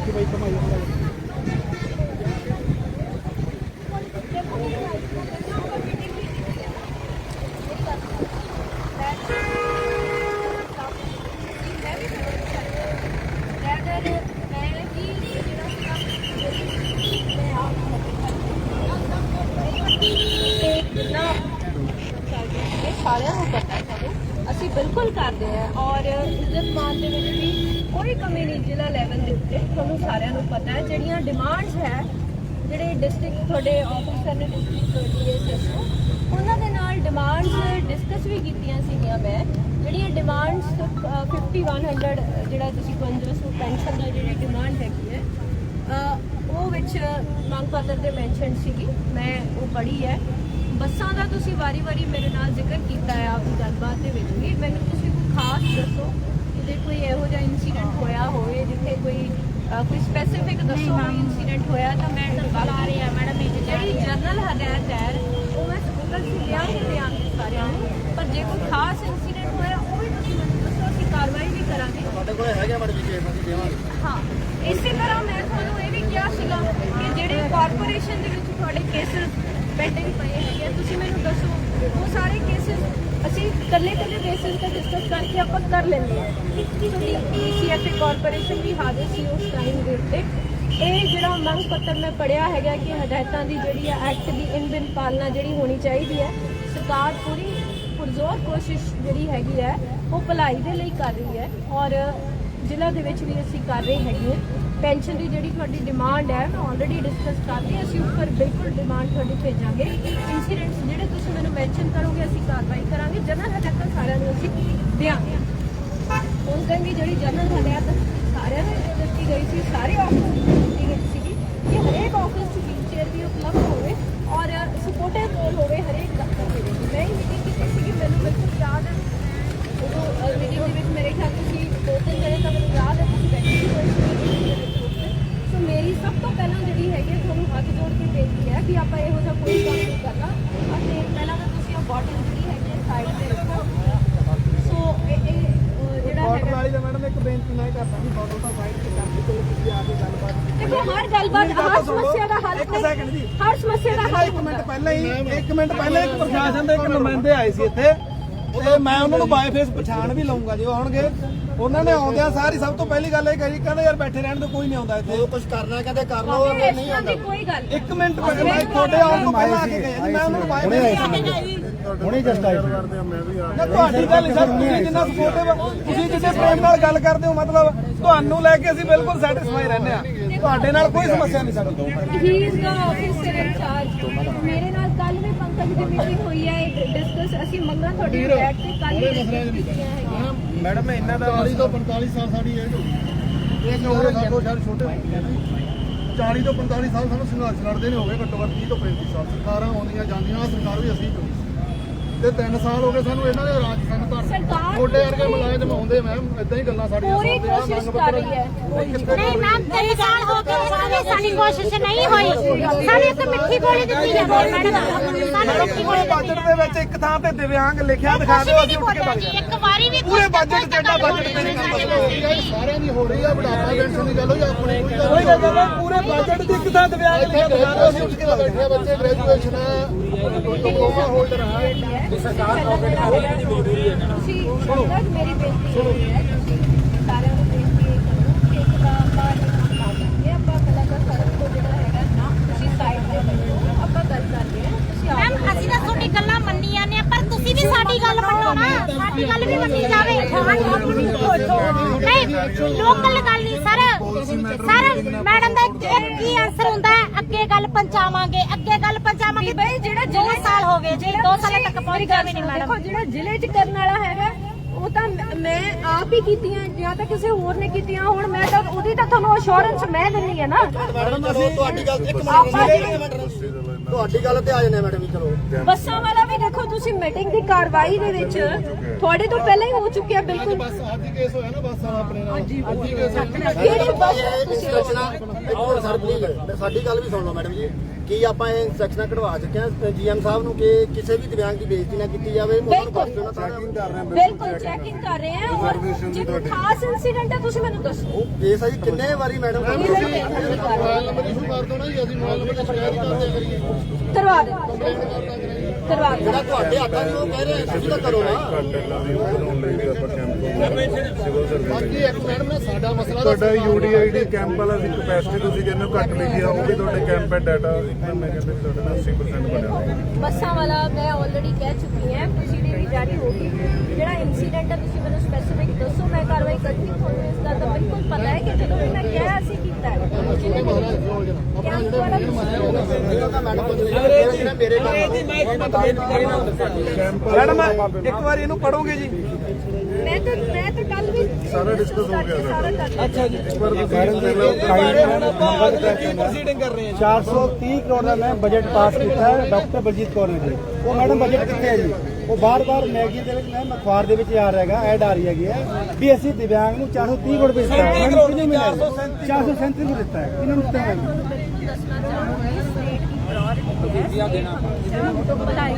ਦੇਖੀ ਬਾਈ ਕਮਾਈ ਹੁੰਦਾ ਇਹ ਸਾਰਿਆਂ ਨੂੰ ਪਤਾ ਹੈ ਸਾਨੂੰ ਅਸੀਂ ਬਿਲਕੁਲ ਕਰਦੇ ਹਾਂ ਔਰ ਇੱਜ਼ਤ ਮਾਨ ਦੇ ਵਿੱਚ ਵੀ ਕੋਈ ਨਹੀਂ ਜ਼ਿਲ੍ਹਾ ਲੈਵਲ ਦੇ ਉੱਤੇ ਤੁਹਾਨੂੰ ਸਾਰਿਆਂ ਨੂੰ ਪਤਾ ਹੈ। ਜਿਹੜੀਆਂ ਡਿਮਾਂਡਸ ਹੈ, ਜਿਹੜੇ ਡਿਸਟ੍ਰਿਕਟ ਤੁਹਾਡੇ ਆਫਿਸਰ ਨੇ ਡਿਸਟ੍ਰਿਕਟ ਡੀਐਸਐਸਓ ਉਹਨਾਂ ਦੇ ਨਾਲ ਡਿਮਾਂਡਸ ਡਿਸਕਸ ਵੀ ਕੀਤੀਆਂ ਸੀਗੀਆਂ ਮੈਂ। ਜਿਹੜੀਆਂ ਡਿਮਾਂਡਸ 5100 ਜਿਹੜਾ ਤੁਸੀਂ 5500 ਪੈਨਸ਼ਨ ਦਾ ਜਿਹੜੀ ਡਿਮਾਂਡ ਹੈਗੀ ਹੈ ਉਹ ਵਿੱਚ ਮੰਗ ਪੱਤਰ ਤੇ ਮੈਂਸ਼ਨ ਸੀਗੀ। ਮੈਂ ਉਹ ਪੜ੍ਹੀ ਹੈ। ਬੱਸਾਂ ਦਾ ਤੁਸੀਂ ਵਾਰੀ-ਵਾਰੀ ਮੇਰੇ ਨਾਲ ਜ਼ਿਕਰ ਕੀਤਾ ਹੈ, ਆਪਦੀ ਗੱਲਬਾਤ ਦੇ ਵਿੱਚ ਵੀ। ਮੈਨੂੰ ਤੁਸੀਂ ਕੋਈ ਖਾਸ ਦੱਸੋ ਕਿ ਜੇ ਕੋਈ ਇਹੋ ਜਿਹਾ ਇਨਸੀਡੈਂਟ ਹੋਇਆ ਹੋਵੇ ਜਿੱਥੇ ਕੋਈ ਕੋਈ ਸਪੈਸੀਫਿਕ ਦੱਸੋ ਕੋਈ ਇਨਸੀਡੈਂਟ ਹੋਇਆ ਤਾਂ ਮੈਂ ਆ ਰਹੀ ਹੈ ਮੈਡਮ ਇਹ ਜਿਹੜੀ ਜਨਰਲ ਹਦਾਇਤ ਹੈ ਉਹ ਮੈਂ ਸਕੂਲ ਸੀ ਲਿਆਂਗੇ ਲਿਆਂਗੇ ਸਾਰਿਆਂ ਨੂੰ। ਪਰ ਜੇ ਕੋਈ ਖਾਸ ਇਨਸੀਡੈਂਟ ਹੋਇਆ ਉਹ ਵੀ ਤੁਸੀਂ ਮੈਨੂੰ ਦੱਸੋ ਅਸੀਂ ਕਾਰਵਾਈ ਵੀ ਕਰਾਂਗੇ। ਸਾਡੇ ਕੋਲ ਹੈਗਾ ਮੈਡਮ ਜੀ ਕੇਸ ਅਸੀਂ ਦੇਵਾਂਗੇ। ਹਾਂ ਇਸੇ ਤਰ੍ਹਾਂ ਮੈਂ ਤੁਹਾਨੂੰ ਇਹ ਵੀ ਕਿਹਾ ਸੀਗਾ ਕਿ ਜਿਹੜੇ ਕਾਰਪੋਰੇਸ਼ਨ ਦੇ ਵਿੱਚ ਤੁਹਾਡੇ ਕੇਸਸ ਪੈਂਡਿੰਗ ਪਏ ਹੈਗੇ ਆ, ਤੁਸੀਂ ਮੈਨੂੰ ਦੱਸੋ ਉਹ ਸਾਰੇ ਕੇਸਿਸ ਅਸੀਂ ਇਕੱਲੇ ਇਕੱਲੇ ਬੇਸਿਸ ਤੇ ਡਿਸਕਸ ਕਰਕੇ ਆਪਾਂ ਕਰ ਲੈਂਦੇ ਹਾਂ। ਸੀਐਫਏ ਕਾਰਪੋਰੇਸ਼ਨ ਵੀ ਹਾਜ਼ਰ ਸੀ ਉਸ ਟਾਈਮ ਦੇ ਉੱਤੇ। ਇਹ ਜਿਹੜਾ ਮੰਗ ਪੱਤਰ ਮੈਂ ਪੜਿਆ ਹੈਗਾ ਕਿ ਹਦਾਇਤਾਂ ਦੀ ਜਿਹੜੀ ਹੈ ਐਕਟ ਦੀ ਇਨ ਬਿਨ ਪਾਲਣਾ ਜਿਹੜੀ ਹੋਣੀ ਚਾਹੀਦੀ ਹੈ ਸਰਕਾਰ ਪੂਰੀ ਪੁਰਜ਼ੋਰ ਕੋਸ਼ਿਸ਼ ਜਿਹੜੀ ਹੈਗੀ ਹੈ ਉਹ ਭਲਾਈ ਦੇ ਲਈ ਕਰ ਰਹੀ ਹੈ ਔਰ ਜ਼ਿਲ੍ਹਾ ਦੇ ਵਿੱਚ ਵੀ ਅਸੀਂ ਕਰ ਰਹੇ ਹੈਗੇ ਹਾਂ। ਪੈਨਸ਼ਨ ਦੀ ਜਿਹੜੀ ਤੁਹਾਡੀ ਡਿਮਾਂਡ ਹੈ, ਮੈਂ ਆਲਰੇਡੀ ਡਿਸਕਸ ਕਰ ਅਸੀਂ ਉੱਪਰ ਬਿਲਕੁਲ ਡਿਮਾਂਡ ਤੁਹਾਡੀ ਭੇਜਾਂਗੇ। ਇਨਸੀਡੈਂਟਸ ਜਿਹੜੇ ਤੁਸੀਂ ਮੈਨੂੰ ਮੈਂਸ਼ਨ ਕਰੋਗੇ, ਅਸੀਂ ਕਾਰਵਾਈ ਕਰਾਂਗੇ। ਜਨਰਲ ਹਦਾਇਤਾਂ ਸਾਰਿਆਂ ਨੂੰ ਅਸੀਂ ਦਿਆਂਗੇ। ਉਸ ਦਿਨ ਵੀ ਜਿਹੜੀ ਜਨਰਲ ਹਦਾਇਤ ਸਾਰਿਆਂ ਨੂੰ ਦਿੱਤੀ ਗਈ ਸੀ, ਸਾਰੇ ਆਫਿਸ ਨੂੰ ਦਿੱਤੀ ਗਈ ਸੀਗੀ ਕਿ ਹਰੇਕ ਆਫਿਸ 'ਚ ਵੀਲਚੇਅਰ ਵੀ ਉਪਲਬਧ ਹੋਵੇ ਔਰ ਸਪੋਰਟਿਵ ਰੋਲ ਹੋਵੇ ਹਰੇਕ ਦਫ਼ਤਰ ਦੇ ਵਿੱਚ ਮੈਂ ਮੀਟਿੰਗ ਕੀਤੀ ਸੀਗੀ ਮੈਨੂੰ ਬਿਲਕੁਲ ਯਾਦ ਹੈ ਉਦੋਂ ਮੀਟਿੰਗ ਦੇ ਵਿੱਚ ਮੇਰੇ ਖਿਆਲ ਤੁਸੀਂ ਦੋ ਤਿੰਨ ਜਣੇ ਤਾਂ ਮੈਨੂੰ ਯਾਦ ਹੈ ਤੁਸੀਂ ਬੈਠੇ ਸੀ ਕੋਈ meeting ਦੇ ਵਿੱਚ ਉਸ ਦਿਨ। ਸੋ ਮੇਰੀ ਸਭ ਤੋਂ ਪਹਿਲਾਂ ਜਿਹੜੀ ਹੈਗੀ ਹੈ ਤੁਹਾਨੂੰ ਹੱਥ ਜੋੜ ਕੇ ਬੇਨਤੀ ਹੈ ਕਿ ਆਪਾਂ ਇਹੋ ਜਿਹਾ ਕੋਈ ਕੰਮ ਨਹੀਂ ਕਰਨਾ ਅਤੇ ਪਹਿਲਾਂ ਤਾਂ ਤੁਸੀਂ ਉਹ ਬੋਟਲ ਜਿਹੜੀ ਹੈਗੀ ਹੈ ਸਾਈਡ ਤੇ ਰੱਖੋ ਸੋ ਇਹ ਇਹ ਅਹ, ਜਿਹੜਾ ਬਾਟਲ ਹੈਗਾ ਵਾਲੀ ਦਾ ਮੈਡਮ ਇੱਕ ਬੇਨਤੀ ਮੈਂ ਕਰਦਾ ਜੀ ਬਾਟਲ ਤਾਂ ਸਾਈਡ ਤੇ ਕਰ ਦਿੱਤੀ ਤੁਸੀਂ ਆ ਕੇ ਗੱਲਬਾਤ ਦੇਖੋ ਹਰ ਗੱਲਬਾਤ ਹਰ ਸਮੱਸਿਆ ਦਾ ਹੱਲ ਇੱਕ second ਜੀ। ਹਰ ਸਮੱਸਿਆ ਦਾ ਹੱਲ ਇੱਕ ਹੁੰਦਾ। ਮਿੰਟ ਪਹਿਲਾਂ ਹੀ ਇੱਕ ਮਿੰਟ ਪਹਿਲਾਂ ਇੱਕ ਪ੍ਰਸ਼ਾਸਨ ਦੇ ਇੱਕ ਨੁਮਾਇੰਦੇ ਆਏ ਸੀ ਇੱਥੇ। ਤੇ ਮੈਂ ਉਹਨਾਂ ਨੂੰ ਬਾਈ ਫੇਸ ਪਛਾਣ ਵੀ ਲਵਾਂਗਾ ਜੇ ਉਹ ਆਉਣਗੇ। ਉਹਨਾਂ ਨੇ ਆਉਂਦਿਆਂ ਸਾਰੀ ਸਭ ਤੋਂ ਪਹਿਲੀ ਗੱਲ ਇਹ ਕਹੀ ਕਹਿੰਦੇ ਯਾਰ ਬੈਠੇ ਰਹਿਣ ਤੋਂ ਕੋਈ ਨਹੀਂ ਆਉਂਦਾ ਇੱਥੇ। ਕੁਝ ਕਰਨਾ ਕਹਿੰਦੇ ਕਰ ਨਹੀਂ, ਇਸ ਤਰ੍ਹਾਂ ਦੀ ਕੋਈ ਗੱਲ ਨਹੀਂ। ਇੱਕ ਮਿੰਟ ਪਹਿਲਾਂ ਤੁਹਾਡੇ ਆਉਣ ਤੋਂ ਪਹਿਲਾਂ ਆ ਕੇ ਗਏ ਜੀ, ਮੈਂ ਉਹਨਾਂ ਨੂੰ ਬਾਈ ਫੇਸ ਹੁਣੇ ਜਸਟ ਆਏ ਨਾ ਤੁਹਾਡੀ ਗੱਲ ਨਹੀਂ ਸਰ ਤੁਸੀਂ ਜਿੰਨਾ ਸਪੋਰਟਿਵ ਤੁਸੀਂ ਜਿੰਨੇ ਪ੍ਰੇਮ ਨਾਲ ਗੱਲ ਕਰਦੇ ਹੋ ਮਤਲਬ ਤੁਹਾਨੂੰ ਲੈ ਕੇ ਅਸੀਂ ਬਿਲਕੁਲ ਸੈਟੀਸਫਾਈ ਰਹਿੰਦੇ ਆ ਤੁਹਾਡੇ ਨਾਲ ਕੋਈ ਸਮੱਸਿਆ ਨਹੀਂ ਸਾਡੀ। He is the officer in charge ਮੇਰੇ ਨਾਲ ਕੱਲ ਵੀ ਪੰਕਜ ਦੀ ਮੀਟਿੰਗ ਹੋਈ ਹੈ ਡਿਸਕਸ ਅਸੀਂ ਮੰਗਾਂ ਤੁਹਾਡੀ ਬੈਠ ਕੇ ਕੱਲ ਹੈਗੀਆਂ। ਮੈਡਮ ਇਹਨਾਂ ਦਾ 40 ਤੋਂ 45 ਸਾਲ ਸਾਡੀ ਏਜ ਹੋ ਗਈ। ਇਹ ਜੋ ਹੋ ਸਾਡੇ ਸ਼ਾਇਦ ਛੋਟੇ ਹੁੰਦੇ ਨੇ 40 ਤੋਂ 45 ਸਾਲ ਸਾਨੂੰ ਸੰਘਰਸ਼ ਲੜਦੇ ਨੇ ਹੋ ਗਏ ਘੱਟੋ ਘੱਟ 30 ਤੋਂ 35 ਸਾਲ। ਸਰਕਾਰਾਂ ਆਉਂਦੀਆਂ ਜਾਂਦੀਆਂ ਸਰਕਾਰ ਵੀ ਅਸੀਂ। ਤੇ 3 ਸਾਲ ਹੋ ਗਏ ਸਾਨੂੰ ਇਹਨਾਂ ਦੇ ਰਾਜ ਸਾਨੂੰ ਸਰਕਾਰ ਛੋਟੇ ਵਰਗੇ ਮੁਲਾਜ਼ਮ ਆਉਂਦੇ ਮੈਮ ਇਦਾਂ ਹੀ ਗੱਲਾਂ ਸਾਡੀਆਂ ਪੂਰੀ ਆ, ਕੋਸ਼ਿਸ਼ ਮੰਗ ਕਰ ਪੱਤਰ- ਰਹੀ ਹੈ? ਨਹੀਂ ਮੈਮ ਤਿੰਨ ਸਾਲ ਹੋ ਗਏ ਸਾਡੀ ਸਾਡੀ ਕੋਸ਼ਿਸ਼ ਨਹੀਂ ਹੋਈ। ਸਾਨੂੰ ਇੱਕ ਮਿੱਠੀ ਗੋਲੀ ਦਿੱਤੀ ਜਾਂਦੀ ਹੈ ਮੈਡਮ ਸਾਨੂੰ ਮਿੱਠੀ ਪੂਰੇ ਗੋਲੀ ਬਜਟ ਦੇ ਵਿੱਚ ਇੱਕ ਥਾਂ ਤੇ ਦਿਵਿਆਂਗ ਲਿਖਿਆ ਦਿਖਾ ਦਿਓ ਅਸੀਂ ਉੱਠ ਕੇ ਭੱਜ ਜੀ ਜਾਵਾਂਗੇ ਇੱਕ ਵਾਰੀ ਵੀ ਪੂਰੇ ਚ ਐਡਾ budget ਤੇ ਨਹੀਂ ਸਾਰਿਆਂ ਦੀ ਹੋ ਰਹੀ ਆ ਬੁਢਾਪਾ ਪੈਨਸ਼ਨ ਦੀ ਗੱਲ ਹੋਈ ਆਪਣੀ ਕੋਈ ਗੱਲ ਨਹੀਂ ਪੂਰੇ ਬਜਟ ਦੀ ਇੱਕ ਥਾਂ ਦਿਵਿਆਂਗ ਲਿਖਿਆ ਦਿਖਾ ਦਿਓ। ਅਸੀਂ ਉੱਠ ਕੇ ਭੱਜ ਬੈਠੇ ਬੱਚੇ ਗ੍ਰੈਜੂਏਸ਼ਨ ਹੈ ਡਿਪਲੋਮਾ ਹੋਲਡਰ ਹੈ ਤੁਸੀਂ ਸੁਣੋ ਮੇਰੀ ਬੇਨਤੀ ਹੈ ਤੁਸੀਂ ਸਾਰਿਆਂ ਨੂੰ ਬੇਨਤੀ ਇਹ ਕਰੋ ਕਿ ਇੱਕ ਤਾਂ ਆਪਾਂ ਇਹ ਕੰਮ ਕਰਾਂਗੇ ਆਪਾਂ ਪਹਿਲਾਂ ਤਾਂ ਸੜਕ ਜਿਹੜਾ ਹੈਗਾ ਨਾ ਤੁਸੀਂ ਸਾਈਡ ਤੇ ਬੈਠੋ ਆਪਾਂ ਗੱਲ ਕਰਦੇ ਹਾਂ ਤੁਸੀਂ ਆਓ ਮੈਮ ਅਸੀਂ ਤਾਂ ਤੁਹਾਡੀ ਗੱਲਾਂ ਮੰਨੀ ਜਾਂਦੇ ਪਰ ਤੁਸੀਂ ਵੀ ਸਾਡੀ ਗੱਲ ਮੰਨੋ ਨਾ ਸਾਡੀ ਗੱਲ ਵੀ ਮੰਨੀ ਜਾਵੇ ਨਹੀਂ ਲੋਕਲ ਗੱਲ ਨਹੀਂ ਸਰ ਮੈਡਮ ਦਾ ਇੱਕ ਹੀ ਆਨਸਰ ਹੁੰਦਾ ਹੈ ਅੱਗੇ ਗੱਲ ਪਹੁੰਚਾਵਾਂਗੇ ਅੱਗੇ ਗੱਲ ਪਹੁੰਚਾਵਾਂਗੇ। ਬਈ ਜਿਹੜਾ ਦੋ ਜ਼ਿਲ੍ਹੇ ਸਾਲ ਹੋ ਗਏ ਜੀ ਦੋ ਸਾਲਾਂ ਤੱਕ ਮੇਰੀ ਪਹੁੰਚਿਆ ਗੱਲ ਵੀ ਨਹੀਂ ਸੁਣੋ, ਮੈਡਮ। ਦੇਖੋ ਜਿਹੜਾ ਜ਼ਿਲ੍ਹੇ 'ਚ ਕਰਨ ਵਾਲਾ ਹੈਗਾ ਉਹ ਤਾਂ ਮੈਂ- ਮੈਂ ਆਪ ਹੀ ਕੀਤੀਆਂ ਜਾਂ ਤਾਂ ਕਿਸੇ ਹੋਰ ਨੇ ਕੀਤੀਆਂ ਹੁਣ ਮੈਂ ਤਾਂ ਉਹਦੀ ਤਾਂ ਤੁਹਾਨੂੰ ਅਸ਼ੋਰੈਂਸ ਮੈਂ ਦਿੰਨੀ ਹੈ ਨਾ। ਮੈਡਮ ਅਸੀਂ ਤੁਹਾਡੀ ਗੱਲ ਇੱਕ ਤੁਹਾਡੀ ਤੇ ਆ ਜਾਂਦੇ ਮੈਡਮ ਜੀ ਚਲੋ। ਬੱਸਾਂ ਵਾਲਾ ਦੇਖੋ ਤੁਸੀਂ ਮੀਟਿੰਗ ਦੀ ਕਾਰਵਾਈ ਦੇ ਵਿੱਚ ਤੁਹਾਡੇ ਤੋਂ ਪਹਿਲਾਂ ਹੀ ਹੋ ਚੁੱਕਿਆ ਬਿਲਕੁਲ। ਬਸ ਅੱਜ ਹੀ ਕੇਸ ਹੋਇਆ ਨਾ ਬੱਸ ਆਪਣੇ ਨਾਲ। ਅੱਜ ਹੀ ਕੇਸ ਹੋਇਆ। ਕਿਹੜੀ ਬੱਸ ਇਹ ਤੁਸੀਂ ਇੱਕ ਮਿੰਟ ਸਰ ਪਲੀਜ਼ ਸਾਡੀ ਗੱਲ ਵੀ ਸੁਣ ਲਓ ਮੈਡਮ ਜੀ। ਕੀ ਆਪਾਂ ਇਹ ਇੰਸਟਰਕਸ਼ਨਾਂ ਕਢਵਾ ਚੁੱਕੇ ਹਾਂ ਜੀਐਮ ਸਾਹਿਬ ਨੂੰ ਕਿ ਕਿਸੇ ਵੀ ਦਿਵਿਆਂਗ ਦੀ ਬੇਇੱਜ਼ਤੀ ਨਾ ਕੀਤੀ ਜਾਵੇ? ਉਹਨਾਂ ਨੂੰ ਬਸ ਦੇਣਾ ਸਾਰਾ ਬਿਲਕੁਲ ਚੈਕਿੰਗ ਕਰ ਰਹੇ ਹਾਂ। ਔਰ ਜੇ ਕੋਈ ਖਾਸ ਇਨਸੀਡੈਂਟ ਹੈ ਤੁਸੀਂ ਮੈਨੂੰ ਦੱਸੋ। ਉਹ ਕੇਸ ਆ ਜੀ ਕਿੰਨੇ ਵਾਰੀ ਮੈਡਮ? ਇਹ ਮੋਬਾਈਲ ਨੰਬਰ ਇਸ਼ੂ ਕਰ ਦੋ ਨਾ ਜੀ ਅਸੀਂ ਮੋਬਾਈਲ ਨੰਬਰ ਸ਼ਿਕਾਇਤ ਕਰਦੇ ਕਰੀਏ ਕਰਵਾ ਦੇ ਕਰਵਾ ਦੇ ਜਿਹੜਾ ਤੁਹਾਡੇ ਹੱਥਾਂ ਨੂੰ ਉਹ ਕਹਿ ਰਹੇ ਤੁਸੀਂ ਤਾਂ ਕਰੋ ਨਾ। ਬਾਕੀ ਇੱਕ ਮੈਡਮ ਨੇ ਸਾਡਾ ਮਸਲਾ ਤੁਹਾਡਾ ਯੂਡੀਆਈਡੀ ਕੈਂਪ ਵਾਲਾ ਸੀ ਕਪੈਸਿਟੀ ਤੁਸੀਂ ਕਹਿੰਦੇ ਹੋ ਘੱਟ ਲਿਖੀ ਆ ਉਹ ਵੀ ਤੁਹਾਡੇ ਕੈਂਪ ਹੈ ਡਾਟਾ ਮੈਂ ਕਹਿੰਦਾ ਤੁਹਾਡੇ ਨਾਲ 80% ਬਣਿਆ। ਹੋਇਆ ਬੱਸਾਂ ਵਾਲਾ ਮੈਂ ਆਲਰੇਡੀ ਕਹਿ ਚੁੱਕੀ ਹਾਂ ਪ੍ਰੋਸੀਡਿੰਗ ਵੀ ਜਾਰੀ ਹੋ ਗਈ ਜਿਹੜਾ ਇਨਸੀਡੈਂਟ ਹੈ ਤੁਸੀਂ ਮੈਨੂੰ ਸਪੈਸੀਫਿਕ ਦੱਸੋ ਮੈਂ ਕਾਰਵਾਈ ਕਰਨੀ ਤੁਹਾਨੂੰ ਇਸ ਦਾ ਬਿਲਕੁਲ ਪਤਾ ਹੈ ਕਿ ਜਦੋਂ ਵੀ ਮੈਂ ਕਿਹਾ ਅਸੀਂ ਕੀਤਾ ਹੈ। ਜਿਹਨੇ ਕੈਂਪ ਵਾਲਾ ਤੁਸੀਂ ਤਾਂ ਮੈਡਮ ਨਹੀਂ ਜਿਹੜੇ ਮੇਰੇ ਕੰਮ ਮੈਡਮ ਇੱਕ ਵਾਰੀ ਇਹਨੂੰ ਪੜੋਗੇ ਜੀ? ਮੈਂ ਤਾਂ ਮੈਂ ਤਾਂ ਕੱਲ ਵੀ ਸਾਰਾ discuss ਹੋ ਗਿਆ ਅੱਛਾ ਜੀ। ਪਰ ਤੁਸੀਂ ਹੁਣ ਆਪਾਂ ਕੀ ਪ੍ਰੋਸੀਡਿੰਗ ਕਰ ਰਹੇ ਹਾਂ? 430 ਕਰੋੜ ਦਾ ਮੈਂ ਬਜਟ ਪਾਸ ਕੀਤਾ ਹੈ ਡਾਕਟਰ ਬਲਜੀਤ ਕੌਰ ਨੇ ਜੀ। ਉਹ ਮੈਡਮ ਬਜਟ ਕਿੱਥੇ ਹੈ ਜੀ? ਉਹ ਬਾਰ-ਬਾਰ ਮੈਗਜ਼ੀਨ ਦੇ ਵਿੱਚ ਮੈਮ ਅਖਬਾਰ ਦੇ ਵਿੱਚ ਆ ਰਿਹਾ ਹੈਗਾ ਐਡ ਆ ਰਹੀ ਹੈਗੀ ਹੈ। ਵੀ ਅਸੀਂ ਦਿਵਿਆਂਗ ਨੂੰ 430 ਕਰੋੜ ਰੁਪਏ ਦਿੱਤਾ। ਹੈ ਮੈਡਮ ਕਿਹਨੂੰ ਮਿਲਿਆ? 437 ਨੂੰ ਦਿੱਤਾ ਹੈ। ਕਿਹਨੂੰ ਦਿੱਤਾ ਹੈ ਤੁਹਾਨੂੰ ਬਿਲਕੁਲ ਦੱਸਣਾ ਚਾਹੂੰਗੀ ਸਟੇਟ ਦੀ ਪ੍ਰਾਇੋਰਟੀ ਹੈ ਸਟੇਟ ਭਲਾਈ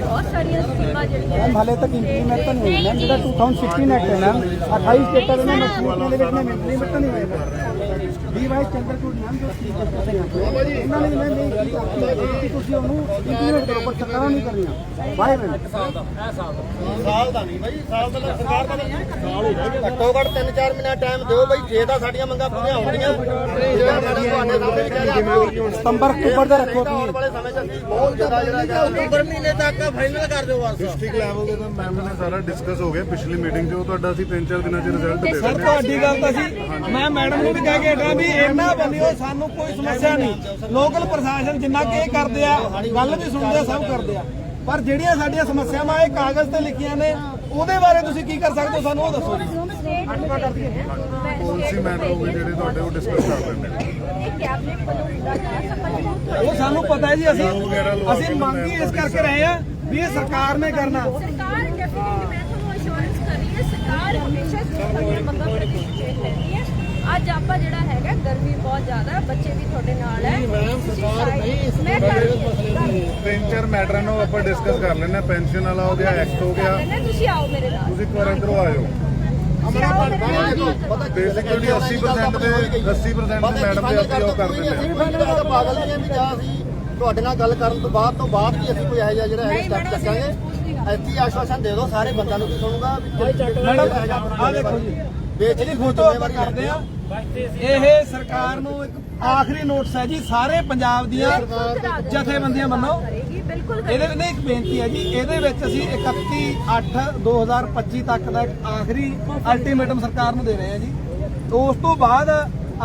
ਬਹੁਤ ਸਾਰੀਆਂ ਸਕੀਮਾਂ ਜਿਹੜੀਆਂ ਮੈਮ ਹਾਲੇ ਤੱਕ ਇੰਪਲੀਮੈਂਟ ਤਾਂ ਨਹੀਂ ਹੋਈ ਮੈਮ ਜਿਹੜਾ 2016 ਐਕਟ ਹੈ ਮੈਮ 28 ਸਟੇਟਾਂ ਦੇ ਮੈਮ ਦੇ ਵਿੱਚ ਮੈਮ ਇੰਪਲੀਮੈਂਟ ਨਹੀਂ ਹੋਇਆ ਵੀ ਵਾਈ ਚੰਦਰਪੁਰ ਮੈਮ ਜੋ ਸੀ ਕਰਦੇ ਹਨ ਉਹਨਾਂ ਨੇ ਮੈਮ ਇਹ ਚੀਜ਼ ਆਖੀ ਹੈ ਕਿ ਤੁਸੀਂ ਉਹਨੂੰ ਇੰਪਲੀਮੈਂਟ ਕਰੋ ਪਰ ਸਰਕਾਰਾਂ ਨਹੀਂ ਕਰਨੀਆਂ। ਵਾਈ ਮੈਮ ਸਾਲ ਦਾ। ਨਹੀਂ ਬਾਈ ਸਾਲ ਦਾ ਤਾਂ ਸਰਕਾਰ ਦਾ ਸਾਲ ਹੀ ਰਹਿ ਘੱਟੋ ਘੱਟ 3-4 ਮਹੀਨਾ ਟਾਈਮ ਦਿਓ ਬਾਈ ਜੇ ਤਾਂ ਸਾਡੀਆਂ ਮੰਗਾਂ ਪੂਰੀਆਂ ਹੋਣਗੀਆਂ ਜਿਹੜਾ ਮੈਡਮ ਤੁਹਾਡੇ ਸਾਹਮਣੇ ਵੀ ਕਹਿ ਰਿਹਾ ਸਤੰਬਰ ਅਕਤੂਬਰ ਦਾ ਰੱਖੋ ਆਉਣ ਵਾਲੇ ਸਮੇਂ 'ਚ ਅਸੀਂ ਬਹੁਤ ਜ਼ਿਆਦਾ ਜਿਹੜਾ ਹੈਗਾ ਅਕਤੂਬਰ ਮਹੀਨੇ ਤੱਕ ਫਾਈਨਲ ਕਰ ਦਿਓ ਬਸ। ਡਿਸਟ੍ਰਿਕਟ ਲੈਵਲ ਤੇ ਤਾਂ ਮੈਮ ਨੇ ਸਾਰਾ ਡਿਸਕਸ ਹੋ ਗਿਆ। ਪਿਛਲੀ ਮੀਟਿੰਗ 'ਚ ਉਹ ਤੁਹਾਡਾ ਅਸੀਂ 3-4 ਦਿਨਾਂ 'ਚ ਰਿਜ਼ਲਟ ਦੇ ਸਰ ਦਿੰਦੇ ਤੁਹਾਡੀ ਗੱਲ ਤਾਂ ਸੀ ਮੈਂ ਮੈਡਮ ਨੂੰ ਵੀ ਕਹਿ ਕੇ ਹਟਿਆ ਵੀ ਇਹਨਾਂ ਬੰਨਿਓ ਸਾਨੂੰ ਕੋਈ ਸਮੱਸਿਆ ਨਹੀਂ। ਲੋਕਲ ਪ੍ਰਸ਼ਾਸਨ ਜਿੰਨਾ ਕਿ ਇਹ ਕਰਦੇ ਆ ਗੱਲ ਵੀ ਸੁਣਦੇ ਆ ਸਭ ਕਰਦੇ ਆ। ਪਰ ਜਿਹੜੀਆਂ ਸਾਡੀਆਂ ਸਮੱਸਿਆਵਾਂ ਇਹ ਕਾਗਜ਼ ਤੇ ਲਿਖੀਆਂ ਨੇ ਉਹਦੇ ਬਾਰੇ ਤੁਸੀਂ ਕੀ ਕਰ ਸਕਦੇ ਹੋ ਸਾਨੂੰ ਉਹ ਦੱਸੋ। ਜੀ ਪਾਲਿਸੀ ਮੈਟਰ ਹੋ। ਗਏ ਜਿਹੜੇ ਤੁਹਾਡੇ ਉਹ ਡਿਸਕਸ ਕਰ ਲੈਂਦੇ ਉਹ ਸਾਨੂੰ ਪਤਾ ਹੈ ਜੀ ਅਸੀਂ ਅਸੀਂ ਮੰਗ ਹੀ ਇਸ ਕਰਕੇ ਰਹੇ ਆ ਵੀ ਇਹ ਸਰਕਾਰ ਨੇ ਕਰਨਾ। ਸਰਕਾਰ ਡੈਫੀਨਿਟਲੀ ਮੈਂ ਤੁਹਾਨੂੰ ਅਸ਼ੋਰੈਂਸ ਕਰ ਰਹੀ ਹਾਂ ਸਰਕਾਰ ਹਮੇਸ਼ਾ ਤੁਹਾਡੀਆਂ ਮੰਗਾਂ ਪ੍ਰਤੀ ਸੁਚੇਤ ਰਹਿੰਦੀ ਹੈ ਅੱਜ ਆਪਾਂ ਜਿਹੜਾ ਹੈਗਾ ਗਰਮੀ ਬਹੁਤ ਜ਼ਿਆਦਾ ਹੈ ਬੱਚੇ ਵੀ ਤੁਹਾਡੇ ਨਾਲ ਹੈ। ਸਰਕਾਰ ਨਹੀਂ ਮੈਂ ਤਿੰਨ ਚਾਰ ਮੈਟਰਾਂ ਨੂੰ ਆਪਾਂ ਡਿਸਕਸ ਕਰ ਹਾਂ। ਪੈਨਸ਼ਨ ਵਾਲਾ ਹੋ ਗਿਆ। ਐਕਟ ਹੋ ਗਿਆ ਤੁਸੀਂ ਆਓ ਮੇਰੇ ਨਾਲ। ਤੁਸੀਂ ਇੱਕ ਵਾਰ ਇੱਧਰੋਂ ਆਇਓ ਬੇਸਿਕਲੀ 80% ਦੇ 80% ਦੇ ਮੈਡਮ ਦੇ ਅਸੀਂ ਉਹ ਕਰ ਦਿੰਦੇ ਹਾਂ ਅਸੀਂ ਤਾਂ ਪਾਗਲ ਨਹੀਂ ਆ ਵੀ ਜਾਂ ਅਸੀਂ ਤੁਹਾਡੇ ਨਾਲ ਗੱਲ ਕਰਨ ਤੋਂ ਬਾਅਦ ਤੋਂ ਬਾਅਦ ਵੀ ਅਸੀਂ ਕੋਈ ਇਹੋ ਜਿਹਾ ਜਿਹੜਾ ਹੈ ਸਟੈਪ ਚੱਕਾਂਗੇ। ਇੱਥੇ ਹੀ ਆਸ਼ਵਾਸਨ ਦੇ ਦਿਓ ਸਾਰੇ ਬੰਦਿਆਂ ਨੂੰ ਵੀ ਸੁਣੂਗਾ ਮੈਡਮ ਆ ਦੇਖੋ ਜੀ। ਬੇਚ ਇਹਦੀ ਫੋਟੋ ਆਪਾਂ ਕਰਦੇ ਆ ਇਹ ਸਰਕਾਰ ਨੂੰ ਇੱਕ ਆਖਰੀ ਨੋਟਿਸ ਹੈ ਜੀ, ਸਾਰੇ ਪੰਜਾਬ ਦੀਆਂ ਜਥੇਬੰਦੀਆਂ ਵੱਲੋਂ। ਇਹਦੇ ਵਿੱਚ ਇੱਕ ਬੇਨਤੀ ਹੈ ਜੀ, ਇਹਦੇ ਵਿੱਚ ਅਸੀਂ 31 8 2025 ਤੱਕ ਦਾ ਇੱਕ ਆਖਰੀ ਅਲਟੀਮੇਟਮ ਸਰਕਾਰ ਨੂੰ ਦੇ ਰਹੇ ਹਾਂ ਜੀ। ਉਸ ਤੋਂ ਬਾਅਦ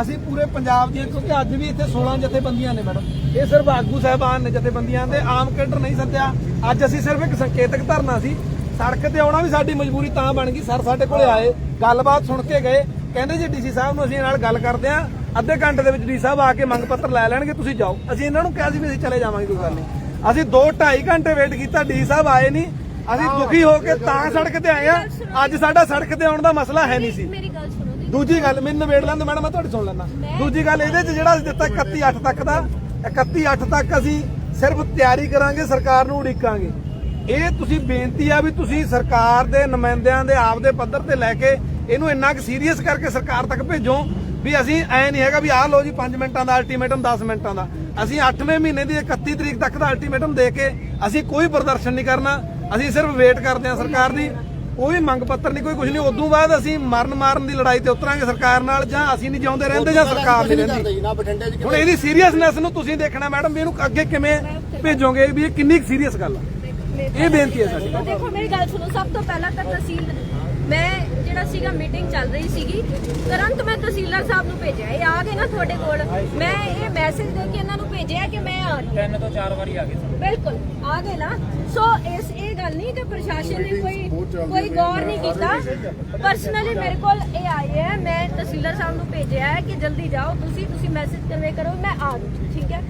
ਅਸੀਂ ਪੂਰੇ ਪੰਜਾਬ ਦੀਆਂ, ਕਿਉਂਕਿ ਅੱਜ ਵੀ ਇੱਥੇ 16 ਜਥੇਬੰਦੀਆਂ ਨੇ ਮੈਡਮ। ਇਹ ਸਿਰਫ ਆਗੂ ਸਾਹਿਬਾਨ ਨੇ ਜਥੇਬੰਦੀਆਂ ਦੇ, ਆਮ ਕੇਡਰ ਨਹੀਂ ਸੱਦਿਆ। ਅੱਜ ਅਸੀਂ ਸਿਰਫ ਇੱਕ ਸੰਕੇਤਕ ਧਰਨਾ ਸੀ। ਸੜਕ ਤੇ ਆਉਣਾ ਵੀ ਸਾਡੀ ਮਜਬੂਰੀ ਤਾਂ ਬਣ ਗਈ, ਸਰ ਸਾਡੇ ਕੋਲੇ ਆਏ, ਗੱਲਬਾਤ ਸੁਣ ਕੇ ਗਏ। ਕਹਿੰਦੇ ਜੀ ਡੀਸੀ ਸਾਹਿਬ ਨੂੰ ਅਸੀਂ ਨਾਲ ਗੱਲ ਕਰਦੇ ਆਂ ਅੱਧੇ ਘੰਟੇ ਦੇ ਵਿੱਚ ਡੀ ਸਾਹਿਬ ਆ ਕੇ ਮੰਗ ਪੱਤਰ ਲੈ ਲੈਣਗੇ ਤੁਸੀਂ ਜਾਓ। ਅਸੀਂ ਇਹਨਾਂ ਨੂੰ ਕਿਹਾ ਸੀ ਵੀ ਅਸੀਂ ਚਲੇ ਜਾਵਾਂਗੇ ਕੋਈ ਗੱਲ ਨਹੀਂ। ਅਸੀਂ 2 2.5 ਘੰਟੇ ਵੇਟ ਕੀਤਾ ਡੀ ਸਾਹਿਬ ਆਏ ਨਹੀਂ। ਅਸੀਂ ਦੁਖੀ ਹੋ ਕੇ ਤਾਂ ਸੜਕ ਤੇ ਆਏ ਆ ਅੱਜ ਸਾਡਾ ਸੜਕ ਤੇ ਆਉਣ ਦਾ ਮਸਲਾ ਹੈ ਨਹੀਂ ਸੀ। ਮੇਰੀ ਗੱਲ ਸੁਣੋ ਜੀ ਦੂਜੀ ਗੱਲ ਮੈਨੂੰ ਨਿਬੇੜ ਲੈਂਦੇ ਮੈਡਮ ਮੈਂ ਤੁਹਾਡੀ ਸੁਣ ਲੈਣਾ ਦੂਜੀ ਗੱਲ ਇਹਦੇ 'ਚ ਜਿਹੜਾ ਅਸੀਂ ਦਿੱਤਾ 31 8 ਤੱਕ ਦਾ 31 8 ਤੱਕ ਅਸੀਂ ਸਿਰਫ ਤਿਆਰੀ ਕਰਾਂਗੇ ਸਰਕਾਰ ਨੂੰ ਉਡੀਕਾਂਗੇ। ਇਹ ਤੁਸੀਂ ਬੇਨਤੀ ਆ ਵੀ ਤੁਸੀਂ ਸਰਕਾਰ ਦੇ ਨੁਮਾਇੰਦਿਆਂ ਦੇ ਆਪ ਦੇ ਪੱਧਰ ਤੇ ਲੈ ਕੇ ਇਹਨੂੰ ਇੰਨਾ ਕੁ ਸੀਰੀਅਸ ਕਰਕੇ ਸਰਕਾਰ ਤੱਕ ਭੇਜੋ ਵੀ ਅਸੀਂ ਐ ਨਹੀਂ ਹੈਗਾ ਵੀ ਆਹ ਲਓ ਜੀ 5 ਮਿੰਟਾਂ ਦਾ ਅਲਟੀਮੇਟਮ 10 ਮਿੰਟਾਂ ਦਾ। ਅਸੀਂ 8ਵੇਂ ਮਹੀਨੇ ਦੀ 31 ਤਰੀਕ ਤੱਕ ਦਾ ਅਲਟੀਮੇਟਮ ਦੇ ਕੇ ਅਸੀਂ ਕੋਈ ਪ੍ਰਦਰਸ਼ਨ ਨਹੀਂ ਕਰਨਾ। ਅਸੀਂ ਸਿਰਫ ਵੇਟ ਕਰਦੇ ਹਾਂ ਸਰਕਾਰ ਦੀ। ਕੋਈ ਮੰਗ ਪੱਤਰ ਨਹੀਂ ਕੋਈ ਕੁਝ ਨਹੀਂ। ਉਦੋਂ ਬਾਅਦ ਅਸੀਂ ਮਰਨ ਮਾਰਨ ਦੀ ਲੜਾਈ ਤੇ ਉਤਰਾਂਗੇ ਸਰਕਾਰ ਨਾਲ ਜਾਂ ਅਸੀਂ ਨਹੀਂ ਜਿਉਂਦੇ ਰਹਿੰਦੇ ਜਾਂ ਸਰਕਾਰ ਨਹੀਂ ਰਹਿੰਦੀ। ਹੁਣ ਇਹਦੀ ਸੀਰੀਅਸਨੈਸ ਨੂੰ ਤੁਸੀਂ ਦੇਖਣਾ ਮੈਡਮ ਵੀ ਇਹਨੂੰ ਅੱਗੇ ਕਿਵੇਂ ਭੇਜੋਗੇ ਵੀ ਇਹ ਕਿੰਨੀ ਸੀਰੀਅਸ ਗੱਲ ਆ। ਇਹ ਬੇਨਤੀ ਹੈ ਸਾਡੀ। ਦੇਖੋ ਮੇਰੀ ਗੱਲ ਸੁਣੋ। ਸਭ ਤੋਂ ਪਹਿਲਾਂ ਤਾਂ ਤਹਿਸੀਲ ਮੈਂ ਜਿਹੜਾ ਸੀਗਾ ਮੀਟਿੰਗ ਚੱਲ ਰਹੀ ਸੀਗੀ ਤੁਰੰਤ ਮੈਂ ਤਹਿਸੀਲਦਾਰ ਸਾਹਿਬ ਨੂੰ ਭੇਜਿਆ। ਇਹ ਆ ਗਏ ਨਾ ਤੁਹਾਡੇ ਕੋਲ। ਮੈਂ ਇਹ ਮੈਸੇਜ ਦੇ ਕੇ ਇਹਨਾਂ ਨੂੰ ਭੇਜਿਆ ਕਿ ਮੈਂ ਆ ਰਹੀ ਤਿੰਨ ਤੋਂ ਚਾਰ ਵਾਰੀ ਆ ਗਏ ਬਿਲਕੁਲ ਆ ਗਏ ਨਾ। ਸੋ ਇਸ ਇਹ ਗੱਲ ਨਹੀਂ ਕਿ ਪ੍ਰਸ਼ਾਸਨ ਨੇ ਕੋਈ ਕੋਈ ਗੌਰ ਨਹੀਂ ਕੀਤਾ। ਪਰਸਨਲੀ ਮੇਰੇ ਕੋਲ ਇਹ ਆਏ ਹੈ। ਮੈਂ ਤਹਿਸੀਲਦਾਰ ਸਾਹਿਬ ਨੂੰ ਭੇਜਿਆ ਹੈ ਕਿ ਜਲਦੀ ਜਾਓ। ਤੁਸੀਂ ਤੁਸੀਂ ਮੈਸੇਜ ਕਨਵੇ ਕਰੋ? ਮੈਂ ਆ ਰਹੀ ਠੀਕ ਹੈ?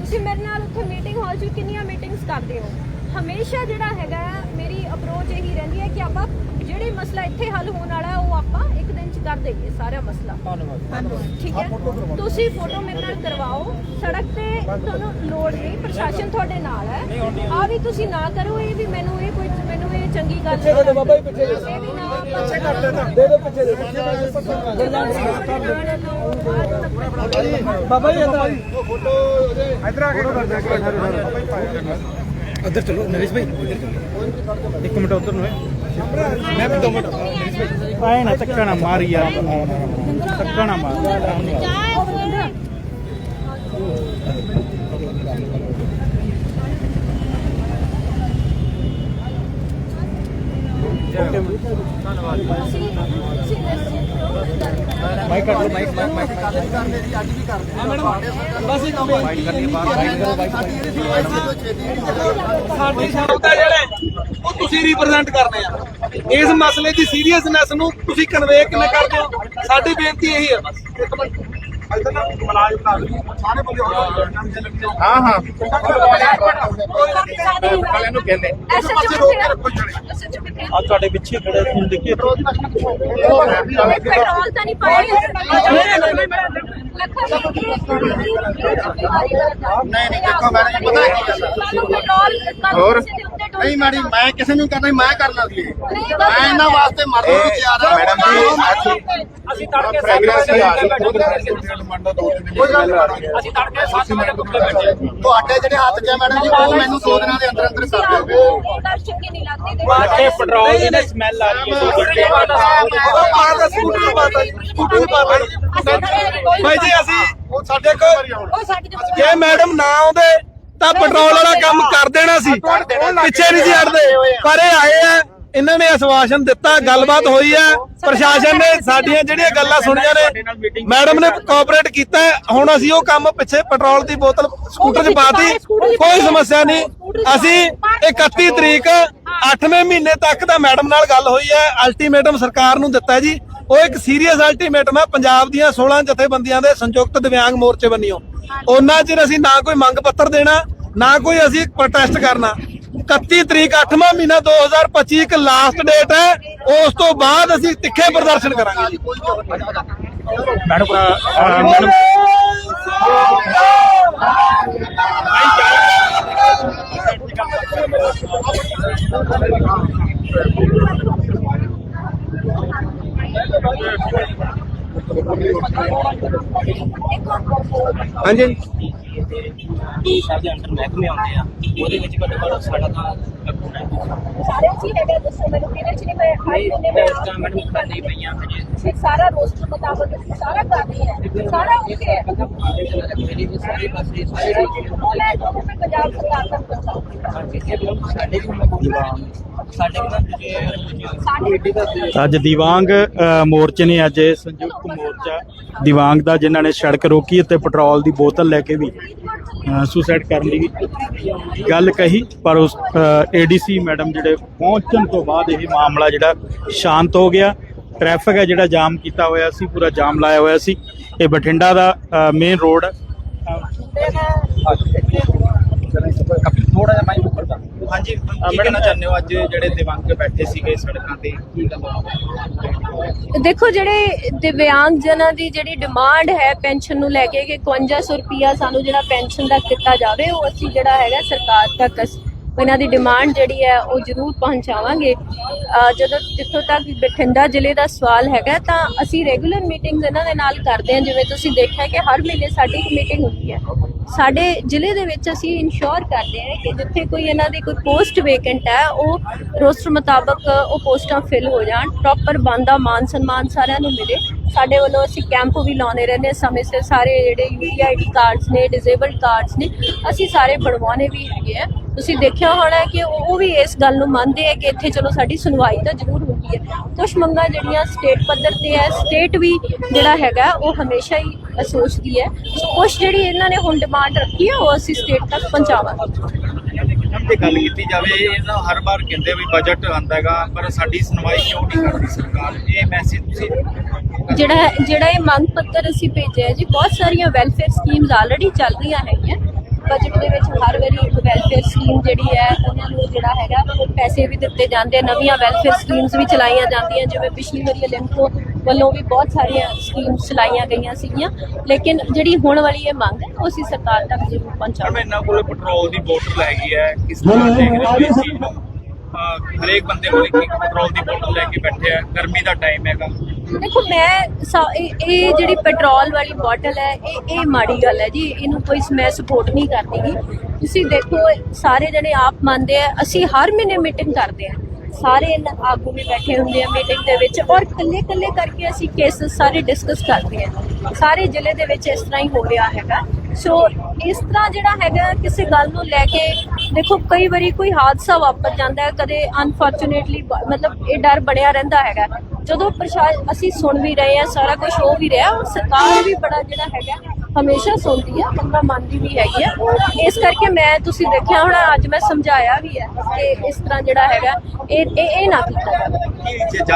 ਤੁਸੀਂ ਮੇਰੇ ਨਾਲ ਉੱਥੇ ਮੀਟਿੰਗ ਹਾਲ 'ਚ ਕਿੰਨੀਆਂ ਮੀਟਿੰਗਸ ਕਰਦੇ ਹੋ? ਹਮੇਸ਼ਾ ਜਿਹੜਾ ਹੈਗਾ ਆ, ਮੇਰੀ ਅਪਰੋਚ ਇਹੀ ਰਹਿੰਦੀ ਹੈ ਕਿ ਆਪਾਂ ਜਿਹੜੇ ਮਸਲਾ ਇੱਥੇ ਹੱਲ ਹੋਣ ਵਾਲਾ ਉਹ ਆਪਾਂ ਇੱਕ ਦਿਨ ਚ ਕਰ ਦੇਈਏ ਸਾਰਾ ਮਸਲਾ। ਧੰਨਵਾਦ। ਠੀਕ ਹੈ? ਤੁਸੀਂ ਫੋਟੋ ਮੇਰੇ ਨਾਲ ਕਰਵਾਓ। ਸੜਕ ਤੇ ਤੁਹਾਨੂੰ ਲੋੜ ਨਹੀਂ ਪ੍ਰਸ਼ਾਸਨ ਤੁਹਾਡੇ ਨਾਲ ਹੈ। ਆ ਵੀ ਤੁਸੀਂ ਨਾ ਕਰੋ ਇਹ ਵੀ ਮੈਨੂੰ ਇਹ ਕੋਈ ਮੈਨੂੰ ਇਹ ਚੰਗੀ ਗੱਲ ਨਹੀਂ ਪਿੱਛੇ ਬਾਬਾ ਜੀ ਪਿੱਛੇ ਇਹ ਵੀ ਨਾ ਪਿੱਛੇ ਕਰ। ਲੈਣਾ ਦੇ ਦੇ ਪਿੱਛੇ ਦੇ ਬਾਬਾ ਜੀ ਅੰਦਰ ਫੋਟੋ ਇਧਰ ਆ ਕੇ ਕਰ ਦੇ ਅੰਦਰ ਚਲੋ ਨਰੇਸ਼ ਭਾਈ ਇੱਕ ਮਿੰਟ ਉਧਰ ਨੂੰ ਹੈ। ఆయన చక్కన మారియా చక్కన మారియా ਮਾਈਕ ਕੱਟ ਲਓ ਮਾਈਕ ਮਾਈਕ ਮਾਈਕ। ਕਰਦੇ ਜੀ ਅੱਜ ਵੀ ਕਰਦੇ ਹਾਂ ਮੈਡਮ। ਬਸ ਇੱਕ ਮਾਈਕ ਕਰਕੇ ਬਾਹਰ ਮਾਈਕ। ਕਰੋ ਮਾਈਕ ਸਾਡੀ ਜਿਹੜੀ ਸਾਡੀ ਸ਼ੌਪ ਦਾ ਜਿਹੜਾ ਉਹ ਤੁਸੀਂ ਰਿਪਰੈਜ਼ੈਂਟ ਕਰਨੇ ਆ। ਇਸ ਮਸਲੇ ਦੀ ਸੀਰੀਅਸਨੈਸ ਨੂੰ ਤੁਸੀਂ ਕਨਵੇ ਕਿਵੇਂ ਕਰਦੇ ਹੋ? ਸਾਡੀ ਬੇਨਤੀ ਇਹੀ ਹੈ ਬਸ। ਇੱਕ ਮਿੰਟ। ਹੋ ਹਾਂ ਹਾਂ। ਕੱਲ ਇਹਨੂੰ ਕਹਿੰਦੇ। ਆ ਤੁਹਾਡੇ ਪਿੱਛੇ ਖੜੇ ਤੁਸੀਂ ਦੇਖਿਏ ਪੈਟਰੋਲ ਤਾਂ ਨਹੀਂ ਪਾਇਆ ਨਹੀਂ ਨਹੀਂ, ਦੇਖੋ ਮੈਡਮ ਪਤਾ ਕੀ ਗੱਲ? ਹੋਰ? ਨਹੀਂ ਮੈਡਮ ਮੈਂ ਕਿਸੇ ਨੂੰ ਕਰਨਾ ਮੈਂ ਕਰਨਾ ਸੀ। ਮੈਂ ਇਹਨਾਂ ਵਾਸਤੇ ਮਰਨ ਨੂੰ ਤਿਆਰ ਹਾਂ ਮੈਡਮ ਜੀ, ਅਸੀਂ ਤੜਕੇ ਪ੍ਰੈਗਨੈਂਸੀ ਦੋ ਅਸੀਂ ਤੜਕੇ 7 ਵਜੇ ਉੱਤੇ ਬੈਠੇ ਤੁਹਾਡੇ ਜਿਹੜੇ ਹੱਥ 'ਚ ਮੈਡਮ ਜੀ ਉਹ ਮੈਨੂੰ ਦੋ ਦਿਨਾਂ ਦੇ ਅੰਦਰ ਅੰਦਰ ਕਰ ਦਿਓ। ਨਹੀਂ ਲੱਗਦੀ ਵਾਕੇ ਪੈਟਰੋਲ ਦੀ ਸਮੈਲ ਆ ਰਹੀ ਹੈ। ਉਹ ਪਾਤਾ ਸਕੂਟਰ ਪਾਤਾ ਸਕੂਟਰ ਪਾਤਾ ਭਾਈ ਜੀ ਅਸੀਂ ਉਹ ਸਾਡੇ ਕੋਲ ਜੇ ਮੈਡਮ ਨਾ ਆਉਂਦੇ ਤਾਂ ਪੈਟਰੋਲ ਵਾਲਾ ਕੰਮ ਕਰ ਦੇਣਾ ਸੀ। ਪਿੱਛੇ ਨਹੀਂ ਸੀ ਹਟਦੇ। ਪਰ ਇਹ ਆਏ ਆ ਇਹਨਾਂ ਨੇ ਆਸ਼ਵਾਸਨ ਦਿੱਤਾ ਗੱਲਬਾਤ ਹੋਈ ਹੈ ਪ੍ਰਸ਼ਾਸਨ ਨੇ ਸਾਡੀਆਂ ਜਿਹੜੀਆਂ ਗੱਲਾਂ ਸੁਣੀਆਂ ਨੇ ਮੈਡਮ ਨੇ ਕੋਆਪਰੇਟ ਕੀਤਾ। ਹੁਣ ਅਸੀਂ ਉਹ ਕੰਮ ਪਿੱਛੇ ਪੈਟਰੋਲ ਦੀ ਬੋਤਲ ਸਕੂਟਰ 'ਚ ਪਾਤੀ। ਕੋਈ ਸਮੱਸਿਆ ਨਹੀਂ। ਅਸੀਂ 31 ਤਰੀਕ 8ਵੇਂ ਮਹੀਨੇ ਤੱਕ ਦਾ ਮੈਡਮ ਨਾਲ ਗੱਲ ਹੋਈ ਹੈ। ਅਲਟੀਮੇਟਮ ਸਰਕਾਰ ਨੂੰ ਦਿੱਤਾ ਜੀ। ਉਹ ਇੱਕ ਸੀਰੀਅਸ ਅਲਟੀਮੇਟਮ ਹੈ। ਪੰਜਾਬ ਦੀਆਂ 16 ਜਥੇਬੰਦੀਆਂ ਦੇ ਸੰਯੁਕਤ ਦਿਵਿਆਂਗ ਮੋਰਚੇ ਬੰਨਿਓ। ਉਹਨਾਂ ਚਿਰ ਅਸੀਂ ਨਾ ਕੋਈ ਮੰਗ ਪੱਤਰ ਦੇਣਾ ਨਾ ਕੋਈ ਅਸੀਂ ਪ੍ਰੋਟੈਸਟ ਕਰਨਾ। 31 ਤਰੀਕ 8ਵਾਂ ਮਹੀਨਾ 2025 ਇੱਕ ਲਾਸਟ ਡੇਟ ਹੈ। ਉਸ ਤੋਂ ਬਾਅਦ ਅਸੀਂ ਤਿੱਖੇ ਪ੍ਰਦਰਸ਼ਨ ਕਰਾਂਗੇ। ਮੈਡਮ। ਹਾਂਜੀ। ਸਾਡੇ ਅੰਦਰ ਮਹਿਕਮੇ ਆਉਂਦੇ ਆ ਉਹਦੇ ਵਿੱਚ ਘੱਟੋ ਘੱਟ ਸਾਡਾ ਤਾਂ ਲੱਗੂਗਾ ਸਾਰੇ ਜੀ ਹੈਗਾ ਦੱਸੋ ਮੈਨੂੰ ਕਿਹਦੇ ਚ ਨਹੀਂ ਮੈਂ ਹਰ ਮਹੀਨੇ ਮੈਂ ਇਸ ਤਾਂ ਮੈਡਮ ਕਰਨੀ ਪਈਆਂ ਹਜੇ। ਫਿਰ ਸਾਰਾ ਰੋਸਟਰ ਮੁਤਾਬਕ ਅਸੀਂ ਸਾਰਾ ਕਰ ਰਹੀ ਹੈ ਸਾਰਾ ਓਕੇ ਹੈ ਮੇਰੀ ਵੀ ਸਾਰੇ ਪਾਸੇ ਸਾਰੇ ਉਹ ਲੈ ਜਾਓ ਫਿਰ ਮੈਂ ਪੰਜਾਬ ਸਰਕਾਰ ਤੱਕ ਪਹੁੰਚਾਉਂਗੀ। ਸਾਡੇ ਵੀ ਸਾਡੇ ਵੀ ਸਾਡੇ ਅੱਜ ਦਿਵਾਂਗ ਮੋਰਚੇ ਨੇ ਅੱਜ ਸੰਯੁਕਤ ਮੋਰਚਾ ਦਿਵਾਂਗ ਦਾ ਜਿਨ੍ਹਾਂ ਨੇ ਸੜਕ ਰੋਕੀ ਅਤੇ ਪੈਟਰੋਲ ਦੀ ਬੋਤਲ ਲੈ ਕੇ ਵੀ ਸੁਸਾਈਡ ਕਰਨ ਦੀ ਗੱਲ ਕਹੀ ਪਰ ਉਸ ਏਡੀਸੀ ਮੈਡਮ ਜਿਹੜੇ ਪਹੁੰਚਣ ਤੋਂ ਬਾਅਦ ਇਹ ਮਾਮਲਾ ਜਿਹੜਾ ਸ਼ਾਂਤ ਹੋ ਗਿਆ। ਟ੍ਰੈਫਿਕ ਹੈ ਜਿਹੜਾ ਜਾਮ ਕੀਤਾ ਹੋਇਆ ਸੀ ਪੂਰਾ ਜਾਮ ਲਾਇਆ ਹੋਇਆ ਸੀ। ਇਹ ਬਠਿੰਡਾ ਦਾ ਮੇਨ ਰੋਡ ਥੋੜਾ ਜਿਹਾ ਮਾਈਕ ਉੱਪਰ ਕਰ ਹਾਂਜੀ ਕੀ ਕਹਿਣਾ ਚਾਹੁੰਦੇ ਹੋ ਅੱਜ ਜਿਹੜੇ ਦਿਵੰਗ ਬੈਠੇ ਸੀਗੇ ਸੜਕਾਂ ਤੇ ਕੀ ਗੱਲ ਹੋਈ ਦੇਖੋ ਜਿਹੜੇ ਦਿਵਿਆਂਗ ਜਨਾਂ ਦੀ ਜਿਹੜੀ ਡਿਮਾਂਡ ਹੈ ਪੈਨਸ਼ਨ ਨੂੰ ਲੈ ਕੇ ਕਿ 5100 ਰੁਪਿਆ ਸਾਨੂੰ ਜਿਹੜਾ ਪੈਨਸ਼ਨ ਦਾ ਦਿੱਤਾ ਜਾਵੇ ਉਹ ਅਸੀਂ ਜਿਹੜਾ ਹੈਗਾ ਸਰਕਾਰ ਤੱਕ ਇਹਨਾਂ ਦੀ ਡਿਮਾਂਡ ਜਿਹੜੀ ਹੈ ਉਹ ਜ਼ਰੂਰ ਪਹੁੰਚਾਵਾਂਗੇ। ਜਦੋਂ ਜਿੱਥੋਂ ਤੱਕ ਬਠਿੰਡਾ ਜ਼ਿਲ੍ਹੇ ਦਾ ਸਵਾਲ ਹੈਗਾ, ਤਾਂ ਅਸੀਂ ਰੈਗੂਲਰ ਮੀਟਿੰਗਸ ਇਹਨਾਂ ਦੇ ਨਾਲ ਕਰਦੇ ਹਾਂ। ਜਿਵੇਂ ਤੁਸੀਂ ਦੇਖਿਆ ਕਿ ਹਰ ਮਹੀਨੇ ਸਾਡੀ ਇੱਕ ਮੀਟਿੰਗ ਹੁੰਦੀ ਹੈ। ਸਾਡੇ ਜ਼ਿਲ੍ਹੇ ਦੇ ਵਿੱਚ ਅਸੀਂ ਇਨਸ਼ੋਰ ਕਰਦੇ ਹਾਂ ਕਿ ਜਿੱਥੇ ਕੋਈ ਇਹਨਾਂ ਦੀ ਕੋਈ ਪੋਸਟ ਵੇਕੈਂਟ ਹੈ, ਉਹ ਰੋਸਟਰ ਮੁਤਾਬਕ ਉਹ ਪੋਸਟਾਂ ਫਿਲ ਹੋ ਜਾਣ। ਪ੍ਰੋਪਰ ਬੰਦਾ ਮਾਨ ਸਨਮਾਨ ਸਾਰਿਆਂ ਨੂੰ ਮਿਲੇ। ਸਾਡੇ ਵੱਲੋਂ ਅਸੀਂ ਕੈਂਪ ਵੀ ਲਾਉਂਦੇ ਰਹਿੰਦੇ ਹਾਂ। ਸਮੇਂ ਸਿਰ ਸਾਰੇ ਜਿਹੜੇ ਯੂਟੀਆਈਡੀ ਕਾਰਡਸ ਨੇ ਡਿਸੇਬਲਡ ਕਾਰਡਸ ਨੇ, ਅਸੀਂ ਸਾਰੇ ਬਣਵਾਉਣੇ ਵੀ ਹੈਗੇ ਆ। ਤੁਸੀਂ ਦੇਖਿਆ ਹੋਣਾ ਕਿ ਉਹ ਵੀ ਇਸ ਗੱਲ ਨੂੰ ਮੰਨਦੇ ਆ ਕਿ ਇੱਥੇ ਚਲੋ ਸਾਡੀ ਸੁਣਵਾਈ ਤਾਂ ਜ਼ਰੂਰ ਹੁੰਦੀ ਹੈ। ਕੁਝ ਮੰਗਾਂ ਜਿਹੜੀਆਂ ਸਟੇਟ ਪੱਧਰ ਤੇ ਹੈ ਸਟੇਟ ਵੀ ਜਿਹੜਾ ਹੈਗਾ ਉਹ ਹਮੇਸ਼ਾ ਹੀ ਸੋਚਦੀ ਹੈ। ਕੁਝ ਜਿਹੜੀ ਇਹਨਾਂ ਨੇ ਹੁਣ ਡਿਮਾਂਡ ਰੱਖੀ ਹੈ ਉਹ ਅਸੀਂ ਸਟੇਟ ਤੱਕ ਪਹੁੰਚਾਵਾਂਗੇ। ਤੇ ਗੱਲ ਕੀਤੀ ਜਾਵੇ ਇਹ ਨਾ ਹਰ ਵਾਰ ਕਹਿੰਦੇ ਵੀ ਬਜਟ ਆਂਦਾ ਹੈਗਾ ਪਰ ਸਾਡੀ ਸੁਣਵਾਈ ਕਿਉਂ ਨਹੀਂ ਕਰਦੀ ਸਰਕਾਰ? ਇਹ ਮੈਸੇਜ ਤੁਸੀਂ ਜਿਹੜਾ ਜਿਹੜਾ ਇਹ ਮੰਗ ਪੱਤਰ ਅਸੀਂ ਭੇਜਿਆ ਜੀ ਬਹੁਤ ਸਾਰੀਆਂ ਵੈਲਫੇਅਰ ਸਕੀਮਸ ਆਲਰੇਡੀ ਚੱਲ ਰਹੀਆਂ ਹੈਗੀਆਂ। ਬਜਟ ਦੇ ਵਿੱਚ ਹਰ ਵਾਰੀ ਇੱਕ ਵੈਲਫੇਅਰ ਸਕੀਮ ਜਿਹੜੀ ਹੈ ਉਹਨਾਂ ਨੂੰ ਜਿਹੜਾ ਹੈਗਾ ਪੈਸੇ ਵੀ ਦਿੱਤੇ ਜਾਂਦੇ ਨਵੀਆਂ ਵੈਲਫੇਅਰ ਸਕੀਮਸ ਵੀ ਚਲਾਈਆਂ ਜਾਂਦੀਆਂ ਜਿਵੇਂ ਪਿਛਲੀ ਵਾਰੀ ਲਿੰਕੋ ਵੱਲੋਂ ਵੀ ਬਹੁਤ ਸਾਰੀਆਂ ਸਕੀਮਸ ਚਲਾਈਆਂ ਗਈਆਂ ਸੀਗੀਆਂ। ਲੇਕਿਨ ਜਿਹੜੀ ਹੁਣ ਵਾਲੀ ਇਹ ਮੰਗ ਹੈ ਉਹ ਅਸੀਂ ਸਰਕਾਰ ਤੱਕ ਜ਼ਰੂਰ ਪਹੁੰਚਾਵਾਂਗੇ। ਇਹਨਾਂ ਕੋਲ ਪੈਟਰੋਲ ਦੀ ਬੋਤਲ ਹੈਗੀ ਹੈ ਕਿਸ ਤਰ੍ਹਾਂ ਦੇਖ ਰਹੇ ਹੋ ਇਸ ਚੀਜ਼ ਨੂੰ? ਹਰੇਕ ਬੰਦੇ ਕੋਲ ਇੱਕ ਪੈਟਰੋਲ ਦੀ ਬੋਤਲ ਲੈ ਕੇ ਬੈਠੇ ਆ, ਗਰਮੀ ਦਾ ਟਾਈਮ ਹੈਗਾ। ਦੇਖੋ, ਮੈਂ ਸਾ- ਇਹ ਇਹ ਜਿਹੜੀ ਪੈਟਰੋਲ ਵਾਲੀ ਬੋਟਲ ਹੈ, ਇਹ ਇਹ ਮਾੜੀ ਗੱਲ ਹੈ ਜੀ, ਇਹਨੂੰ ਕੋਈ ਮੈਂ ਸਪੋਰਟ ਨਹੀਂ ਕਰਦੀ ਤੁਸੀਂ ਦੇਖੋ ਸਾਰੇ ਜਣੇ ਆਪ ਮੰਨਦੇ ਆ, ਅਸੀਂ ਹਰ ਮਹੀਨੇ ਮੀਟਿੰਗ ਕਰਦੇ ਆ। ਸਾਰੇ ਇਹਨਾਂ ਆਗੂ ਵੀ ਬੈਠੇ ਹੁੰਦੇ ਆ ਮੀਟਿੰਗ ਦੇ ਵਿੱਚ, ਔਰ ਕੱਲੇ ਕੱਲੇ ਕਰਕੇ ਅਸੀਂ ਕੇਸਸ ਸਾਰੇ ਡਿਸਕਸ ਕਰਦੇ ਆ। ਸਾਰੇ ਜ਼ਿਲ੍ਹੇ ਦੇ ਵਿੱਚ ਇਸ ਤਰ੍ਹਾਂ ਹੀ ਹੋ ਰਿਹਾ ਹੈਗਾ। ਸੋ ਇਸ ਤਰ੍ਹਾਂ ਜਿਹੜਾ ਹੈਗਾ ਕਿਸੇ ਗੱਲ ਨੂੰ ਲੈ ਕੇ ਦੇਖੋ ਕਈ ਵਾਰੀ ਕੋਈ ਹਾਦਸਾ ਵਾਪਰ ਜਾਂਦਾ ਹੈ ਕਦੇ ਅਨਫੋਰਚੂਨੇਟਲੀ ਮਤਲਬ ਇਹ ਡਰ ਬਣਿਆ ਰਹਿੰਦਾ ਹੈਗਾ। ਜਦੋਂ ਪ੍ਰਸ਼ਾਸਨ ਅਸੀਂ ਸੁਣ ਵੀ ਰਹੇ ਆ ਸਾਰਾ ਕੁਝ ਹੋ ਵੀ ਰਿਹਾ ਔਰ ਸਰਕਾਰ ਵੀ ਬੜਾ ਜਿਹੜਾ ਹੈਗਾ ਹਮੇਸ਼ਾ ਸੁਣਦੀ ਆ ਬੰਦਾ ਮੰਨਦੀ ਵੀ ਹੈਗੀ ਆ ਇਸ ਕਰਕੇ ਮੈਂ ਤੁਸੀਂ ਦੇਖਿਆ ਹੋਣਾ ਅੱਜ ਮੈਂ ਸਮਝਾਇਆ ਵੀ ਹੈ ਕਿ ਇਸ ਤਰ੍ਹਾਂ ਜਿਹੜਾ ਹੈਗਾ ਇਹ ਇਹ ਇਹ ਨਾ ਕੀਤਾ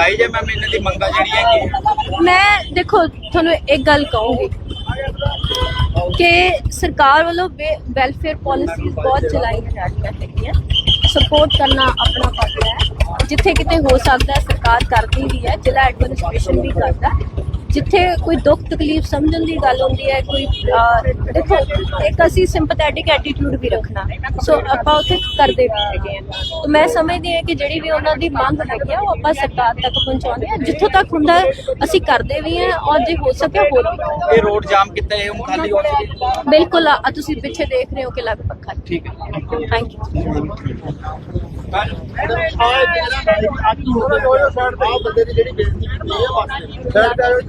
ਕੀ ਜੇ ਮੈਮ ਇਹਨਾਂ ਦੀ ਮੰਗਾਂ ਜਿਹੜੀਆਂ ਕਿ ਮੈਂ ਦੇਖੋ ਤੁਹਾਨੂੰ ਇੱਕ ਗੱਲ ਕਹੂੰਗੀ। ਕਿ ਸਰਕਾਰ ਵੱਲੋਂ ਵੈਲਫੇਅਰ ਪਾਲਿਸੀਜ਼ ਬਹੁਤ ਚਲਾਈਆਂ ਜਾ ਰਹੀਆਂ ਹੈਗੀਆਂ। ਸਪੋਰਟ ਕਰਨਾ ਆਪਣਾ ਫਰਜ਼ ਹੈ। ਜਿੱਥੇ ਕਿਤੇ ਹੋ ਸਕਦਾ ਸਰਕਾਰ ਕਰਦੀ ਵੀ ਹੈ, ਜ਼ਿਲ੍ਹਾ ਐਡਮਿਨਿਸਟ੍ਰੇਸ਼ਨ ਵੀ ਕਰਦਾ। ਜਿੱਥੇ ਕੋਈ ਦੁੱਖ ਤਕਲੀਫ ਸਮਝਣ ਦੀ ਗੱਲ ਹੁੰਦੀ ਹੈ ਕੋਈ ਦੇਖੋ ਇੱਕ ਅਸੀਂ ਸਿੰਪਥੈਟਿਕ ਐਟੀਟਿਊਡ ਵੀ ਰੱਖਣਾ ਸੋ ਆਪਾਂ ਉੱਥੇ ਕਰਦੇ ਵੀ ਹੈਗੇ ਆ ਤਾਂ ਮੈਂ ਸਮਝਦੀ ਹਾਂ ਕਿ ਜਿਹੜੀ ਵੀ ਉਹਨਾਂ ਦੀ ਮੰਗ ਹੈਗੀ ਆ ਉਹ ਆਪਾਂ ਸਰਕਾਰ ਤੱਕ ਪਹੁੰਚਾਉਂਦੇ ਆ ਜਿੱਥੋਂ ਤੱਕ ਹੁੰਦਾ ਹੈ, ਅਸੀਂ ਕਰਦੇ ਵੀ ਹਾਂ ਔਰ ਜੇ ਹੋ ਸਕੇ ਹੋਰ ਵੀ। ਇਹ ਰੋਡ ਜਾਮ ਕੀਤਾ ਇਹ ਹੁਣ ਖਾਲੀ ਹੋ ਚੁੱਕੀ ਬਿਲਕੁਲ ਆ ਤੁਸੀਂ ਪਿੱਛੇ ਦੇਖ ਰਹੇ ਹੋ ਕਿ ਲਗਭਗ ਖਾਲੀ ਠੀਕ ਹੈ ਥੈਂਕ ਯੂ ਆ ਬੰਦੇ ਦੀ ਜਿਹੜੀ ਬੇਇੱਜ਼ਤੀ ਕੀਤੀ ਹੈ ਬਸ